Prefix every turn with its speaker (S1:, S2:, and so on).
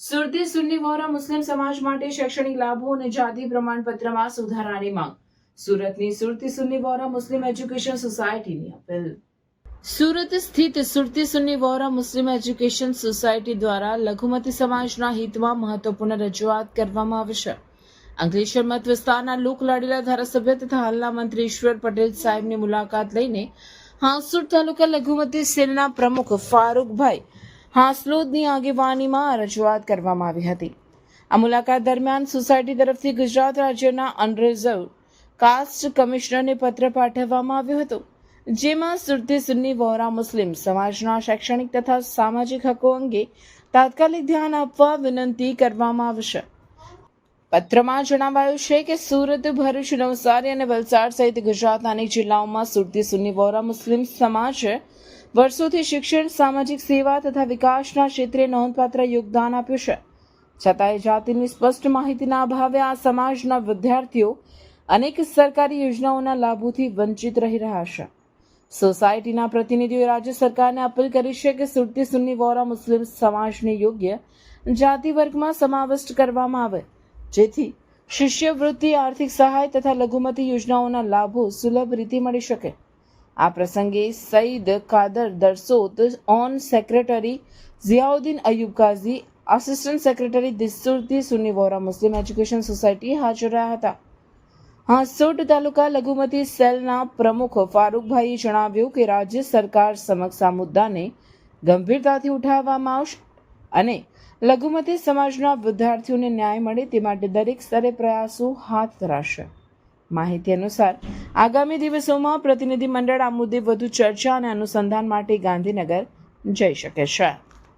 S1: સુરતી સુન્ની વોરા મુસ્લિમ સમાજ માટે શૈક્ષણિક લાભો અને જાતિ પ્રમાણપત્રમાં સુધારાની માંગ. સુરતની સુરતી સુન્ની વોરા મુસ્લિમ એજ્યુકેશન સોસાયટીની અપીલ. સુરત સ્થિત સુરતી સુન્ની વોરા મુસ્લિમ એજ્યુકેશન સોસાયટી દ્વારા લઘુમતી સમાજના હિતમાં મહત્વપૂર્ણ રજૂઆત કરવામાં આવશે અંકલેશ્વર મત વિસ્તારના લોકલાડીલા ધારાસભ્ય તથા હાલના મંત્રી ઈશ્વર પટેલ સાહેબની મુલાકાત લઈને હાંસુર તાલુકા લઘુમતી સેલના પ્રમુખ ફારૂકભાઈ હાંસલોદની આગેવાનીમાં રજૂઆત કરવામાં આવી હતી. આ મુલાકાત દરમિયાન સોસાયટી તરફથી ગુજરાત રાજ્યના અનરિઝર્વ કાસ્ટ કમિશનરને પત્ર પાઠવવામાં આવ્યો હતો, જેમાં સુરતી સુન્ની વોરા મુસ્લિમ સમાજના શૈક્ષણિક તથા સામાજિક હકો અંગે તાત્કાલિક ધ્યાન આપવા વિનંતી કરવામાં આવશે. પત્રમાં જણાવાયું છે કે સુરત, ભરૂચ, નવસારી અને વલસાડ સહિત ગુજરાતના અનેક જિલ્લાઓમાં સુરતી સુન્ની વોરા મુસ્લિમ સમાજે વર્ષોથી શિક્ષણ, સામાજિક સેવા તથા વિકાસના ક્ષેત્રે નોંધપાત્ર યોગદાન આપ્યું છે. છતાંય જાતિની સ્પષ્ટ માહિતીના અભાવે આ સમાજના વિદ્યાર્થીઓ અનેક સરકારી યોજનાઓના લાભોથી વંચિત રહી રહ્યા છે. સોસાયટીના પ્રતિનિધિઓએ રાજ્ય સરકારને અપીલ કરી છે કે સુરતી સુન્ની વોરા મુસ્લિમ સમાજને યોગ્ય જાતિ વર્ગમાં સમાવિષ્ટ કરવામાં આવે, જેથી શિષ્યવૃત્તિ, આર્થિક સહાય તથા લઘુમતી યોજનાઓના લાભો સુલભ રીતે મળી શકે. આ પ્રસંગે Saeed Kadar Darsot on secretary Ziauddin Ayub Kazi, assistant secretary દિસુરતી Sunni Vora, Muslim education society હાજર રહ્યા હતા. હાંસોટ તાલુકા લઘુમતી સેલના પ્રમુખ ફારૂકભાઈએ જણાવ્યું કે રાજ્ય સરકાર સમક્ષ આ મુદ્દાને ગંભીરતાથી ઉઠાવવામાં આવશે અને લઘુમતી સમાજના વિદ્યાર્થીઓને ન્યાય મળે તે માટે દરેક સ્તરે પ્રયાસો હાથ ધરાશે. માહિતી અનુસાર આગામી દિવસોમાં પ્રતિનિધિ મંડળ આ મુદ્દે વધુ ચર્ચા અને અનુસંધાન માટે ગાંધીનગર જઈ શકે છે.